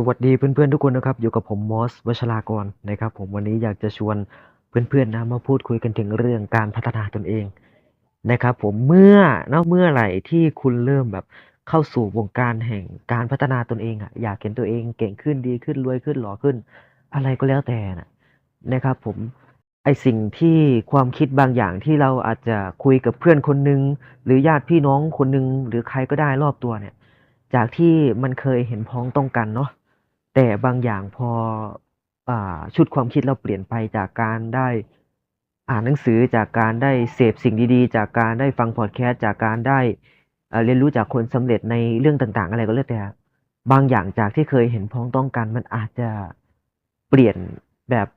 สวัสดีเพื่อนๆทุกคนนะครับ อยู่กับผมมอสวชรากรนะครับ ผมวันนี้อยากจะชวนเพื่อนๆนะมาพูดคุยกันถึงเรื่องการพัฒนาตนเองนะครับ ผมเมื่อเนาะเมื่อไหร่ที่คุณเริ่มแบบเข้าสู่วงการแห่งการพัฒนาตนเองอะอยากเห็นตัวเองเก่งขึ้นดีขึ้นรวยขึ้นหล่อขึ้น อะไรก็แล้วแต่นะนะครับ ผมไอสิ่งที่ความคิดบางอย่างที่เราอาจจะคุยกับเพื่อนคนหนึ่งหรือญาติพี่น้องคนหนึ่งหรือใครก็ได้รอบตัวเนี่ย จากที่มันเคยเห็นพ้องต้องกันเนาะ แต่บางอย่างพออชุดความคิดเราเปลี่ยนไปจากการได้อ่านหนังสือจากการได้เสพสิ่งดีๆ จากการได้ฟังพอดแคสต์จากการได้เเรียนรู้จากคนสำเร็จในเรื่องต่างๆ อะไรก็แล้วแต่บางอย่างจากที่เคยเห็นพ้องต้องกันมันอาจจะเปลี่ยนแบบ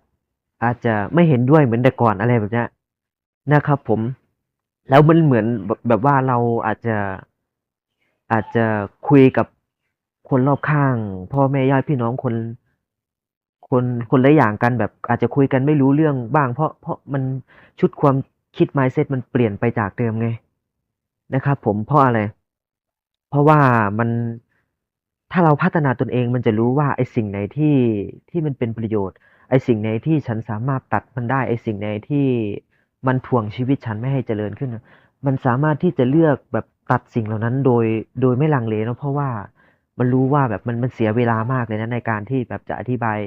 อาจจะไม่เห็นด้วยเหมือนแต่ก่อนอะไรแบบนี้นะครับ ผมแล้วมันเหมือนแบบว่าเราอาจจะอาจจะคุยกับ คนรอบข้าง พ่อแม่ญาติพี่น้องคน คนคนละอย่างกันแบบอาจจะคุยกันไม่รู้เรื่องบ้าง เพราะเพราะมันชุดความคิด mindset มันเปลี่ยนไปจากเดิมไงนะครับผมเพราะอะไร เพราะว่ามันถ้าเราพัฒนาตนเองมันจะรู้ว่าไอ้สิ่งไหนที่ที่มันเป็นประโยชน์ ไอ้สิ่งไหนที่ฉันสามารถตัดมันได้ ไอ้สิ่งไหนที่มันถ่วงชีวิตฉันไม่ให้เจริญขึ้น มันสามารถที่จะเลือกแบบตัดสิ่งเหล่านั้นโดยโดยไม่ลังเลเนาะเพราะว่า มันรู้ว่าแบบมันมันเสียเวลามากเลยนะในการที่แบบจะอธิบาย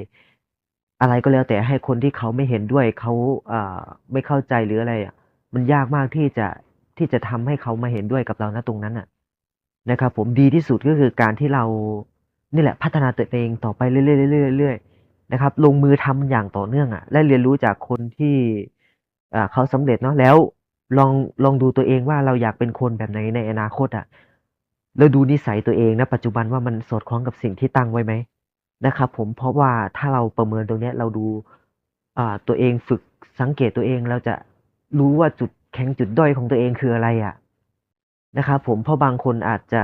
อะไรก็แล้วแต่ให้คนที่เขาไม่เห็นด้วยเขาอ่าไม่เข้าใจหรืออะไรอะมันยากมากที่จะที่จะทำให้เขามาเห็นด้วยกับเราณตรงนั้นน่ะนะครับ ผมดีที่สุดก็คือการที่เรานี่แหละพัฒนาตัวเองต่อไปเรื่อยๆเรื่อยๆนะครับ ลงมือทำอย่างต่อเนื่องอะและเรียนรู้จากคนที่อ่าเขาสำเร็จเนาะแล้วลองลองดูตัวเองว่าเราอยากเป็นคนแบบไหนในอนาคตอะ แล้วดูนิสัยตัวเองณปัจจุบันว่ามันสอดคล้องกับสิ่งที่ตั้งไว้ไหมนะครับผมเพราะว่าถ้าเราประเมินตรงนี้เราดูตัวเองฝึกสังเกตตัวเองเราจะรู้ว่าจุดแข็งจุดด้อยของตัวเองคืออะไรอะนะครับผมเพราะบางคนอาจจะ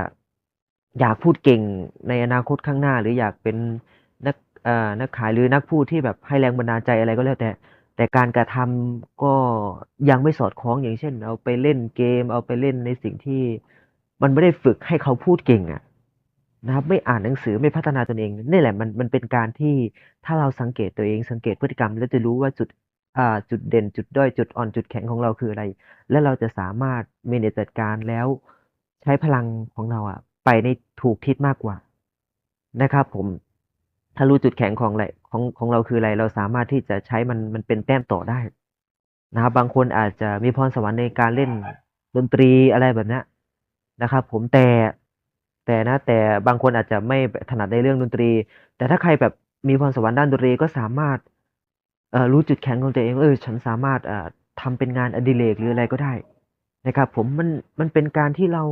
อยากพูดเก่งในอนาคตข้างหน้า หรืออยากเป็นนักนักขายหรือนักพูดที่แบบให้แรงบันดาลใจอะไรก็แล้วแต่ แต่การกระทำก็ยังไม่สอดคล้องอย่างเช่น เอาไปเล่นเกม เอาไปเล่นในสิ่งที่ มันไม่ได้ฝึกให้เขาพูดเก่งอะนะครับไม่อ่านหนังสือไม่พัฒนาตนเองนี่แหละมันมันเป็นการที่ถ้าเราสังเกตตัวเองสังเกตพฤติกรรม แล้วจะรู้ว่าจุดอ่าจุดเด่นจุดด้อยจุดอ่อนจุดแข็งของเราคืออะไร และเราจะสามารถ manage จัดการแล้วใช้พลังของเราอะไปในถูกทิศมากกว่านะครับผมถ้ารู้จุดแข็งของอะไรของของเราคืออะไร เราสามารถที่จะใช้มันมันเป็นแต้มต่อได้นะครับบางคนอาจจะมีพรสวรรค์ในการเล่นดนตรีอะไรแบบนี้ นะครับผมแต่แต่นะแต่บางคนอาจจะไม่ถนัดในเรื่องดนตรี แต่ถ้าใครแบบมีพรสวรรค์ด้านดนตรีก็สามารถเอ่อรู้จุดแข็งของตัวเองเออฉันสามารถอ่าทำเป็นงานอดิเรกหรืออะไรก็ได้นะครับ ผมมันมันเป็นการที่เรา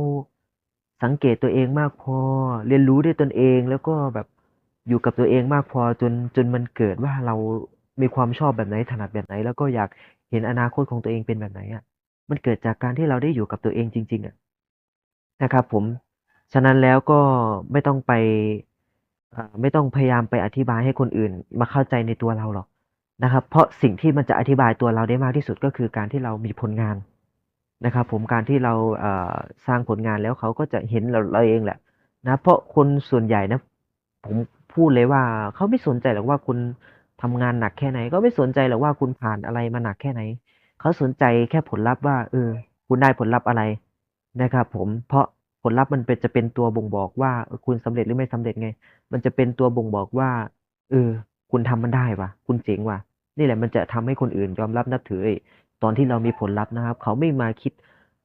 สังเกตตัวเองมากพอ เรียนรู้ด้วยตนเองแล้วก็แบบอยู่กับตัวเองมากพอจนจนมันเกิดว่าเรามีความชอบแบบไหนถนัดแบบไหน แล้วก็อยากเห็นอนาคตของตัวเองเป็นแบบไหนอะมันเกิดจากการที่เราได้อยู่กับตัวเองจริง ๆอะ นะครับผม ฉะนั้นแล้วก็ไม่ต้องไปไม่ต้องพยายามไปอธิบายให้คนอื่น มาเข้าใจในตัวเราหรอกนะครับ เพราะสิ่งที่มันจะอธิบายตัวเราได้มากที่สุดก็คือการที่เรามีผลงานนะครับ ผมการที่เราสร้างผลงานแล้วเขาก็จะเห็นเราเราเองแหละนะเพราะคนส่วนใหญ่นะ ผมพูดเลยว่าเขาไม่สนใจหรอกว่าคุณทำงานหนักแค่ไหน ก็ไม่สนใจหรอกว่าคุณผ่านอะไรมาหนักแค่ไหน เขาสนใจแค่ผลลัพธ์ว่าเออ คุณได้ผลลัพธ์อะไร นะครับผมเพราะผลลัพธ์มันเป็นจะเป็นตัวบ่งบอกว่าคุณสำเร็จหรือไม่สำเร็จไง มันจะเป็นตัวบ่งบอกว่าเออคุณทำมันได้วะคุณเจ๋งว่ะนี่แหละมันจะทำให้คนอื่นยอมรับนับถือตอนที่เรามีผลลัพธ์นะครับ เขาไม่มาคิด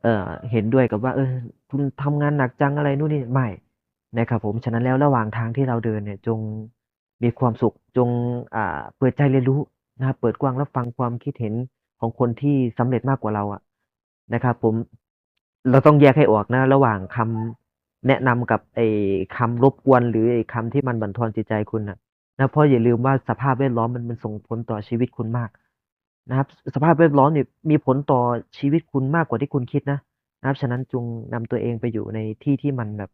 เอ่อเห็นด้วยกับว่า เออ คุณทำงานหนักจังอะไรนู่นนี่ไม่นะครับผมฉะนั้นแล้วระหว่างทางที่เราเดินเนี่ย จงมีความสุขจงอ่าเปิดใจเรียนรู้นะครับเปิดกว้างรับฟังความคิดเห็นของคนที่สำเร็จมากกว่าเราอะนะครับผม เราต้องแยกให้ออกนะ ระหว่างคำแนะนำกับไอ้คำรบกวน หรือไอ้คำที่มันบั่นทอนจิตใจคุณนะนะเพราะอย่าลืมว่าสภาพแวดล้อมมันมันส่งผลต่อชีวิตคุณมากนะครับสภาพแวดล้อมเนี่ยมีผลต่อชีวิตคุณมากกว่าที่คุณคิดนะนะครับฉะนั้นจงนำตัวเองไปอยู่ในที่ที่มันแบบ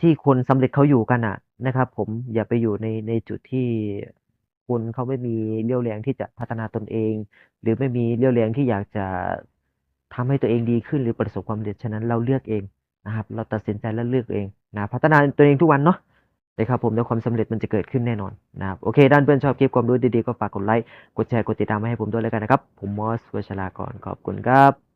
ที่คนสำเร็จเขาอยู่กันอะนะครับ ผมอย่าไปอยู่ในในจุดที่คนเขาไม่มีเรี่ยวแรงที่จะพัฒนาตนเอง หรือไม่มีเรี่ยวแรงที่อยากจะ ทำให้ตัวเองดีขึ้นหรือประสบความสำเร็จฉะนั้นเราเลือกเองนะครับ เราตัดสินใจและเลือกเองนะพัฒนาตัวเองทุกวันเนาะนะครับผมแล้วความสำเร็จมันจะเกิดขึ้นแน่นอนนะครับโอเค ด้านเพื่อนชอบคลิปความรู้ดีๆ ก็ฝากกดไลค์กดแชร์กดติดตามมาให้ผมด้วยแล้วกันนะครับ ผมมอสวชรากรขอบคุณครับ